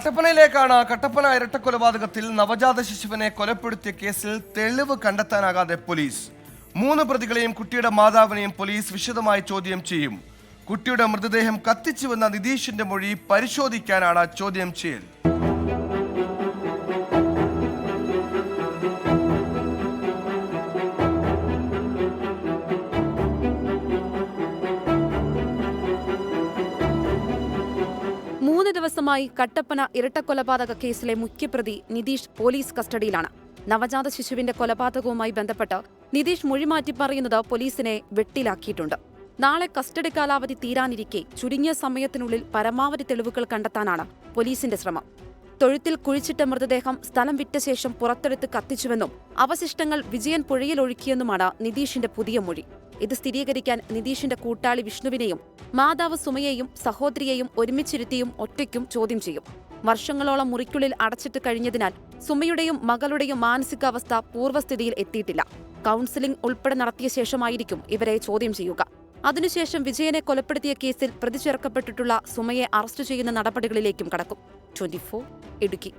കട്ടപ്പനയിലേക്കാണ് കട്ടപ്പന ഇരട്ടക്കൊലപാതകത്തിൽ നവജാത ശിശുവിനെ കൊലപ്പെടുത്തിയ കേസിൽ തെളിവ് കണ്ടെത്താനാകാതെ പോലീസ്. മൂന്ന് പ്രതികളെയും കുട്ടിയുടെ മാതാവിനെയും പോലീസ് വിശദമായി ചോദ്യം ചെയ്യും. കുട്ടിയുടെ മൃതദേഹം കത്തിച്ചുവെന്ന നിതീഷിന്റെ മൊഴി പരിശോധിക്കാനാണ് ചോദ്യം ചെയ്യൽ. ദിവസമായി കട്ടപ്പന ഇരട്ടക്കൊലപാതക കേസിലെ മുഖ്യപ്രതി നിതീഷ് പോലീസ് കസ്റ്റഡിയിലാണ്. നവജാത ശിശുവിന്റെ കൊലപാതകവുമായി ബന്ധപ്പെട്ട് നിതീഷ് മൊഴിമാറ്റി പറയുന്നത് പോലീസിനെ വെട്ടിലാക്കിയിട്ടുണ്ട്. നാളെ കസ്റ്റഡി കാലാവധി തീരാനിരിക്കെ ചുരുങ്ങിയ സമയത്തിനുള്ളിൽ പരമാവധി തെളിവുകൾ കണ്ടെത്താനാണ് പോലീസിന്റെ ശ്രമം. തൊഴുത്തിൽ കുഴിച്ചിട്ട മൃതദേഹം സ്ഥലം വിറ്റ ശേഷം പുറത്തെടുത്ത് കത്തിച്ചുവെന്നും അവശിഷ്ടങ്ങൾ വിജയൻ പുഴയിൽ ഒഴുക്കിയെന്നുമാണ് നിതീഷിന്റെ പുതിയ മൊഴി. ഇത് സ്ഥിരീകരിക്കാൻ നിതീഷിന്റെ കൂട്ടാളി വിഷ്ണുവിനെയും മാതാവ് സുമയെയും സഹോദരിയെയും ഒരുമിച്ചിരുത്തിയും ഒറ്റയ്ക്കും ചോദ്യം ചെയ്യും. വർഷങ്ങളോളം മുറിക്കുള്ളിൽ അടച്ചിട്ട് കഴിഞ്ഞതിനാൽ സുമയുടെയും മകളുടെയും മാനസികാവസ്ഥ പൂർവസ്ഥിതിയിൽ എത്തിയിട്ടില്ല. കൗൺസിലിംഗ് ഉൾപ്പെടെ നടത്തിയ ശേഷമായിരിക്കും ഇവരെ ചോദ്യം ചെയ്യുക. അതിനുശേഷം വിജയനെ കൊലപ്പെടുത്തിയ കേസിൽ പ്രതി ചേർക്കപ്പെട്ടിട്ടുള്ള സുമയെ അറസ്റ്റ് ചെയ്യുന്ന നടപടികളിലേക്കും കടക്കും. ട്വന്റി ഇടുക്കി.